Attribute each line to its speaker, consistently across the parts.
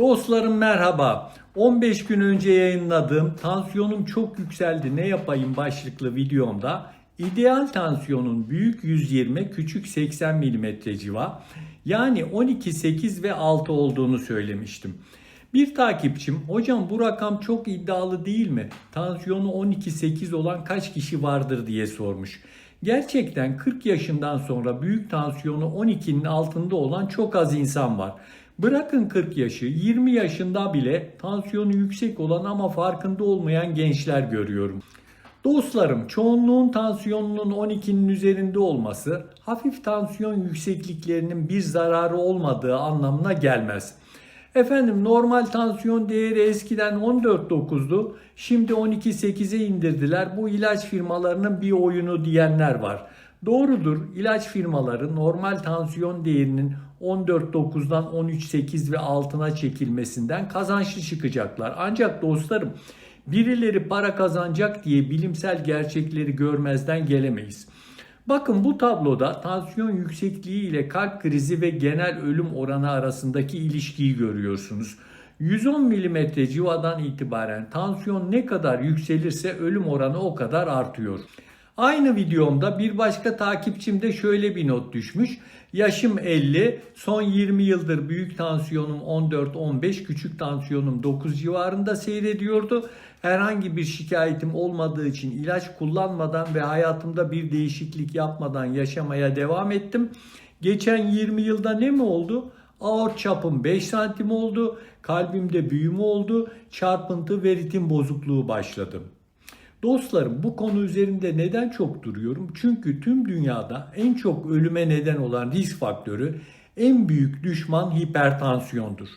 Speaker 1: Dostlarım merhaba. 15 gün önce yayınladığım tansiyonum çok yükseldi ne yapayım başlıklı videomda ideal tansiyonun büyük 120 küçük 80 mm civa yani 12 8 ve 6 olduğunu söylemiştim. Bir takipçim hocam bu rakam çok iddialı değil mi? Tansiyonu 12-8 olan kaç kişi vardır diye sormuş. Gerçekten 40 yaşından sonra büyük tansiyonu 12'nin altında olan çok az insan var. Bırakın 40 yaşı 20 yaşında bile tansiyonu yüksek olan ama farkında olmayan gençler görüyorum. Dostlarım çoğunluğun tansiyonunun 12'nin üzerinde olması hafif tansiyon yüksekliklerinin bir zararı olmadığı anlamına gelmez. Efendim normal tansiyon değeri eskiden 14.9'du. Şimdi 12.8'e indirdiler. Bu ilaç firmalarının bir oyunu diyenler var. Doğrudur. ilaç firmaları normal tansiyon değerinin 14.9'dan 13.8 ve altına çekilmesinden kazançlı çıkacaklar. Ancak dostlarım birileri para kazanacak diye bilimsel gerçekleri görmezden gelemeyiz. Bakın bu tabloda tansiyon yüksekliği ile kalp krizi ve genel ölüm oranı arasındaki ilişkiyi görüyorsunuz. 110 mm civadan itibaren tansiyon ne kadar yükselirse ölüm oranı o kadar artıyor. Aynı videomda bir başka takipçim de şöyle bir not düşmüş. Yaşım 50, son 20 yıldır büyük tansiyonum 14-15, küçük tansiyonum 9 civarında seyrediyordu. Herhangi bir şikayetim olmadığı için ilaç kullanmadan ve hayatımda bir değişiklik yapmadan yaşamaya devam ettim. Geçen 20 yılda ne mi oldu? Aort çapım 5 santim oldu, kalbimde büyüme oldu, çarpıntı ve ritim bozukluğu başladı. Dostlarım bu konu üzerinde neden çok duruyorum? Çünkü tüm dünyada en çok ölüme neden olan risk faktörü en büyük düşman hipertansiyondur.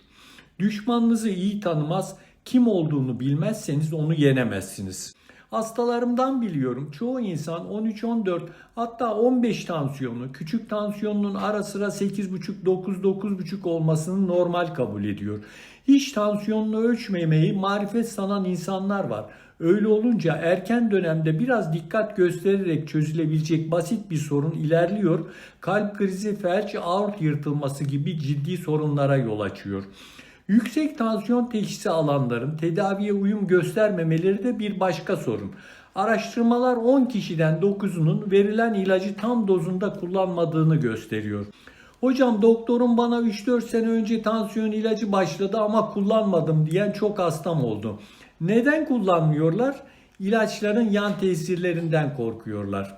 Speaker 1: Düşmanınızı iyi tanımaz, kim olduğunu bilmezseniz onu yenemezsiniz. Hastalarımdan biliyorum çoğu insan 13-14 hatta 15 tansiyonu küçük tansiyonunun ara sıra 8,5-9-9,5 olmasını normal kabul ediyor. Hiç tansiyonunu ölçmemeyi marifet sanan insanlar var. Öyle olunca erken dönemde biraz dikkat göstererek çözülebilecek basit bir sorun ilerliyor. Kalp krizi, felç, aort yırtılması gibi ciddi sorunlara yol açıyor. Yüksek tansiyon teşhisi alanların tedaviye uyum göstermemeleri de bir başka sorun. Araştırmalar 10 kişiden 9'unun verilen ilacı tam dozunda kullanmadığını gösteriyor. Hocam doktorum bana 3-4 sene önce tansiyon ilacı başladı ama kullanmadım diyen çok hastam oldu. Neden kullanmıyorlar? İlaçların yan tesirlerinden korkuyorlar.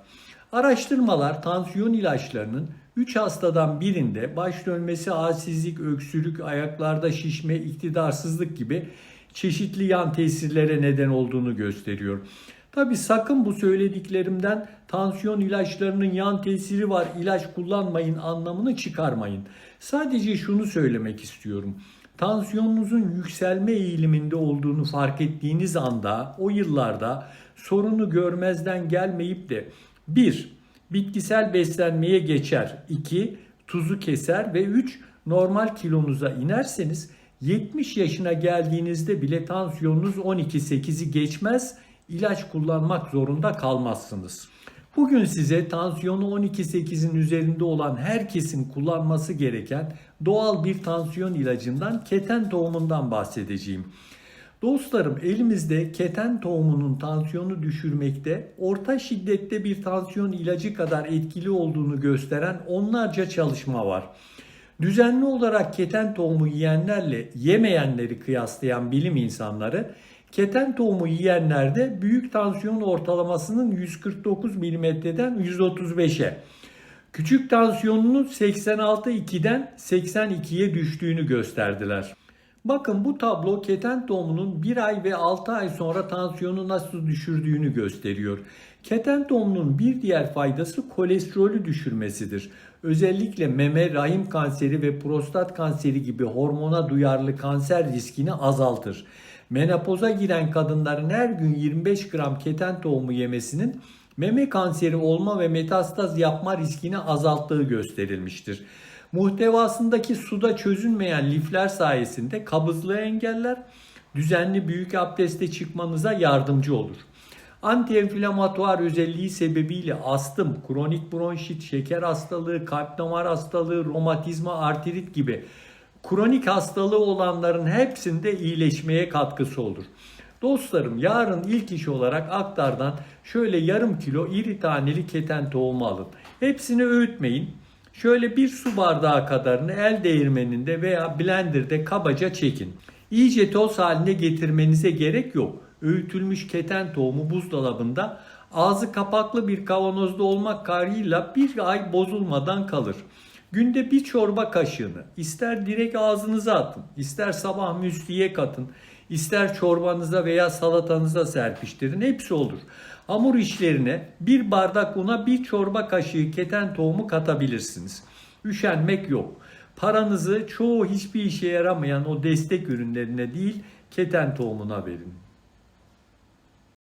Speaker 1: Araştırmalar tansiyon ilaçlarının 3 hastadan birinde baş dönmesi, halsizlik, öksürük, ayaklarda şişme, iktidarsızlık gibi çeşitli yan tesirlere neden olduğunu gösteriyor. Tabi sakın bu söylediklerimden tansiyon ilaçlarının yan tesiri var, ilaç kullanmayın anlamını çıkarmayın. Sadece şunu söylemek istiyorum. Tansiyonunuzun yükselme eğiliminde olduğunu fark ettiğiniz anda o yıllarda sorunu görmezden gelmeyip de 1. Bitkisel beslenmeye geçer. 2. Tuzu keser ve 3. Normal kilonuza inerseniz 70 yaşına geldiğinizde bile tansiyonunuz 12-8'i geçmez. ilaç kullanmak zorunda kalmazsınız. Bugün size tansiyonu 12-8'in üzerinde olan herkesin kullanması gereken doğal bir tansiyon ilacından keten tohumundan bahsedeceğim. Dostlarım elimizde keten tohumunun tansiyonu düşürmekte orta şiddette bir tansiyon ilacı kadar etkili olduğunu gösteren onlarca çalışma var. Düzenli olarak keten tohumu yiyenlerle yemeyenleri kıyaslayan bilim insanları keten tohumu yiyenlerde büyük tansiyon ortalamasının 149 mm'den 135'e, küçük tansiyonunun 86-2'den 82'ye düştüğünü gösterdiler. Bakın bu tablo keten tohumunun 1 ay ve 6 ay sonra tansiyonu nasıl düşürdüğünü gösteriyor. Keten tohumunun bir diğer faydası kolesterolü düşürmesidir. Özellikle meme, rahim kanseri ve prostat kanseri gibi hormona duyarlı kanser riskini azaltır. Menopoza giren kadınların her gün 25 gram keten tohumu yemesinin meme kanseri olma ve metastaz yapma riskini azalttığı gösterilmiştir. Muhtevasındaki suda çözünmeyen lifler sayesinde kabızlığı engeller, düzenli büyük abdeste çıkmanıza yardımcı olur. Antienflamatuar özelliği sebebiyle astım, kronik bronşit, şeker hastalığı, kalp damar hastalığı, romatizma, artrit gibi kronik hastalığı olanların hepsinde iyileşmeye katkısı olur. Dostlarım yarın ilk iş olarak aktardan şöyle yarım kilo iri taneli keten tohumu alın. Hepsini öğütmeyin. Şöyle bir su bardağı kadarını el değirmeninde veya blenderde kabaca çekin. İyice toz haline getirmenize gerek yok. Öğütülmüş keten tohumu buzdolabında ağzı kapaklı bir kavanozda olmak kaydıyla bir ay bozulmadan kalır. Günde bir çorba kaşığını ister direkt ağzınıza atın, ister sabah müsliye katın, ister çorbanıza veya salatanıza serpiştirin hepsi olur. Hamur işlerine bir bardak una bir çorba kaşığı keten tohumu katabilirsiniz. Üşenmek yok. Paranızı çoğu hiçbir işe yaramayan o destek ürünlerine değil keten tohumuna verin.